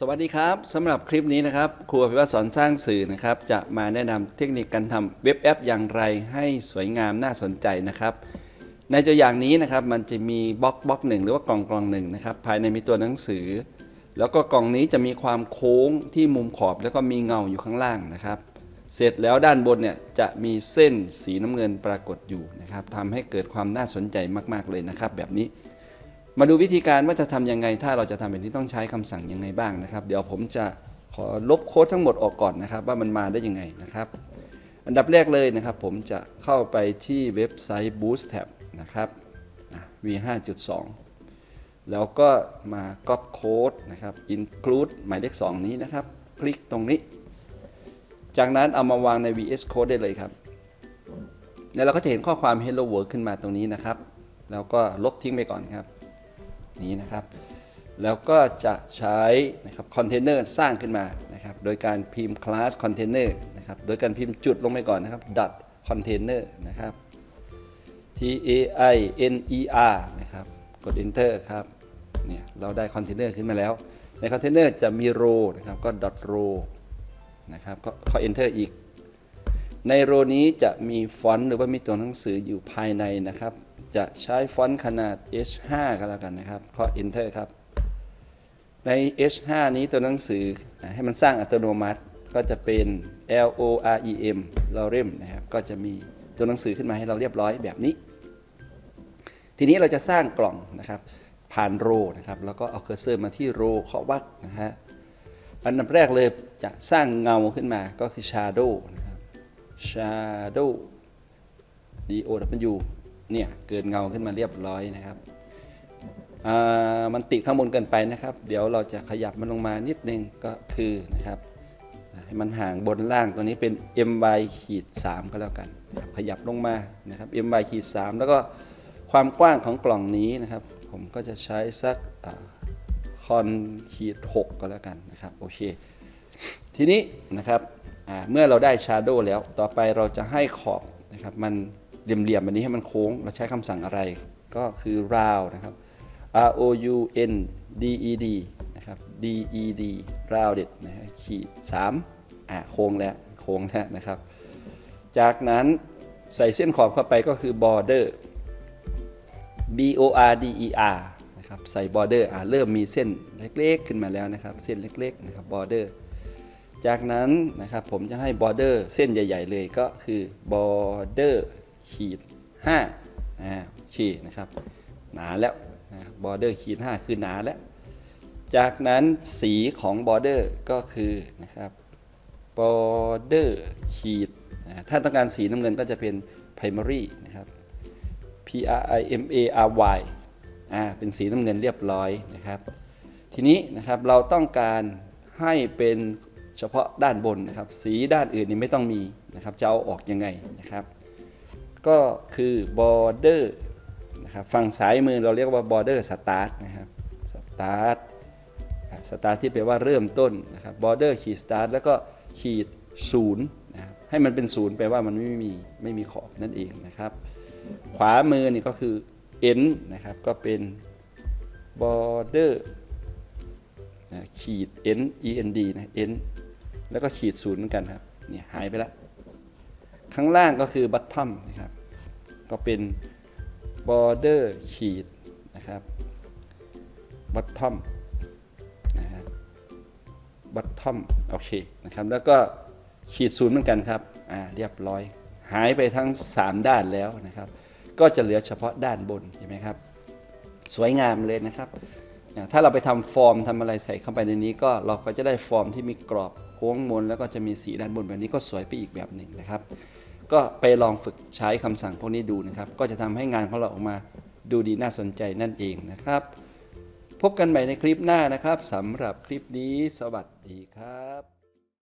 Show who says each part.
Speaker 1: สวัสดีครับสำหรับคลิปนี้นะครับครูอภิวัตสอนสร้างสื่อนะครับ จะมาแนะนำเทคนิคการทำเว็บแอปอย่างไรให้สวยงามน่าสนใจนะครับ ในตัวอย่างนี้นะครับมันจะมีบล็อกบล็อกหนึ่งหรือว่ากล่องกล่องหนึ่งนะครับภายในมีตัวหนังสือ แล้วก็กล่องนี้จะมีความโค้งที่มุมขอบแล้วก็มีเงาอยู่ข้างล่างนะครับ เสร็จแล้วด้านบนเนี่ยจะมีเส้นสีน้ำเงินปรากฏอยู่นะครับทำให้เกิดความน่าสนใจมาก ๆเลยนะครับ แบบนี้ มาดูวิธีการว่าจะทำยังไง ถ้าเราจะทำแบบนี้ต้องใช้คำสั่งยังไงบ้างนะครับ เดี๋ยวผมจะขอลบโค้ดทั้งหมดออกก่อนนะครับ ว่ามันมาได้ยังไงนะครับ อันดับแรกเลยนะครับ ผมจะเข้าไปที่เว็บไซต์ Bootstrap นะครับ v5.2 แล้วก็มา copy code นะครับ include หมายเลข 2 นี้นะครับ คลิกตรงนี้ จากนั้นเอามาวางใน VS Code ได้เลยครับ แล้วเราก็จะเห็นข้อความ Hello World ขึ้นมาตรงนี้นะครับ แล้วก็ลบทิ้งไปก่อนครับ นี้นะครับ แล้วก็จะใช้นะครับคอนเทนเนอร์สร้างขึ้นมานะครับโดยการพิมพ์ class container นะครับโดยการพิมพ์จุดลงไปก่อนนะครับ dot container นะครับ t a i n e r นะครับกด enter ครับเนี่ยเราได้คอนเทนเนอร์ขึ้นมาแล้ว ในคอนเทนเนอร์จะมี row นะครับก็ dot row นะครับก็ขอ enter อีก ในโรนี้จะมีฟอนต์หรือว่ามีตัวหนังสืออยู่ภายในนะครับ จะใช้ฟอนต์ขนาด H5 ก็แล้วกันนะครับเพราะ Enter ครับ ใน H5 นี้ตัวหนังสือให้มันสร้างอัตโนมัติก็จะเป็น L O R E M Lorem นะครับก็จะมีตัวหนังสือขึ้นมาให้เราเรียบร้อยแบบนี้ ทีนี้เราจะสร้างกล่องนะครับ ผ่านโรนะครับ แล้วก็เอาเคอร์เซอร์มาที่โรเคาะวักนะฮะอันดับแรกเลยจะสร้างเงาขึ้นมาก็คือ shadow นะครับ shadow d o w เนี่ยเกิดเงาขึ้นมาเรียบร้อยนะครับมันติดข้างบนเกินไปนะครับ เดี๋ยวเราจะขยับมันลงมานิดนึงก็คือนะครับให้มันห่างบนล่างตัวนี้เป็น my ขีด3ก็แล้วกัน ขยับลงมานะครับ my ขีด3แล้วก็ความกว้างของกล่องนี้นะครับ ผมก็จะใช้สักคอนขีด6ก็แล้วกันนะครับโอเค ทีนี้นะครับเมื่อเราได้ Shadow แล้วต่อไปเราจะให้ขอบนะครับมัน เหลี่ยมๆแบบนี้ให้มันโค้ง เราใช้คำสั่งอะไร ก็คือ round นะครับ R O U N D E D นะครับ D E D rounded นะฮะขีด3อ่าโค้งแล้วโค้งแล้วนะครับ จากนั้นใส่เส้นขอบเข้าไปก็คือ border B O R D E R นะครับใส่ border อ่าเริ่มมีเส้นเล็กๆ ขึ้นมาแล้วนะครับ เส้นเล็กๆ นะครับ border จากนั้นนะครับผมจะให้ border เส้นใหญ่ ๆ เลยก็คือ border ขีด5นะขีดนะครับหนาแล้วนะครับ border ขีด5คือหนาแล้ว จากนั้นสีของ border ก็คือนะครับ border ขีดนะถ้าต้องการสีน้ำเงินก็จะเป็น primary นะครับ P R I M A R Y อ่าเป็นสีน้ำเงินเรียบร้อยนะครับ ทีนี้นะครับเราต้องการให้เป็นเฉพาะด้านบนนะครับ สีด้านอื่นนี่ไม่ต้องมีนะครับ จะเอาออกยังไงนะครับ ก็คือ border นะครับฝั่งซ้ายมือเราเรียกว่า border start นะครับ start start ที่แปลว่าเริ่มต้นนะครับ border ขีด start แล้วก็ขีดศูนย์นะครับให้มันเป็นศูนย์แปลว่ามันไม่มีไม่มีขอบนั่นเองนะครับ ขวามือนี่ก็คือ end นะครับก็เป็น border ขีด n e n d นะ n แล้วก็ขีดศูนย์เหมือนกันครับเนี่ยหายไปแล้ว ข้างล่างก็คือ bottom นะครับ ก็เป็น border ขีดนะครับ bottom นะครับ bottom โอเคนะครับแล้วก็ขีดศูนย์เหมือนกันครับอ่าเรียบร้อย หายไปทั้ง 3 ด้านแล้วนะครับ ก็จะเหลือเฉพาะด้านบนเห็นไหมครับ สวยงามเลยนะครับ ถ้าเราไปทำฟอร์มทำอะไรใส่เข้าไปในนี้ ก็เราก็จะได้ฟอร์มที่มีกรอบโค้งมนแล้วก็จะมีสีด้านบนแบบนี้ก็สวยไปอีกแบบหนึ่งนะครับ ก็ไปลองฝึกใช้คำสั่งพวกนี้ดูนะครับ ก็จะทำให้งานของเราออกมาดูดีน่าสนใจนั่นเองนะครับ พบกันใหม่ในคลิปหน้านะครับสำหรับคลิปนี้สวัสดีครับ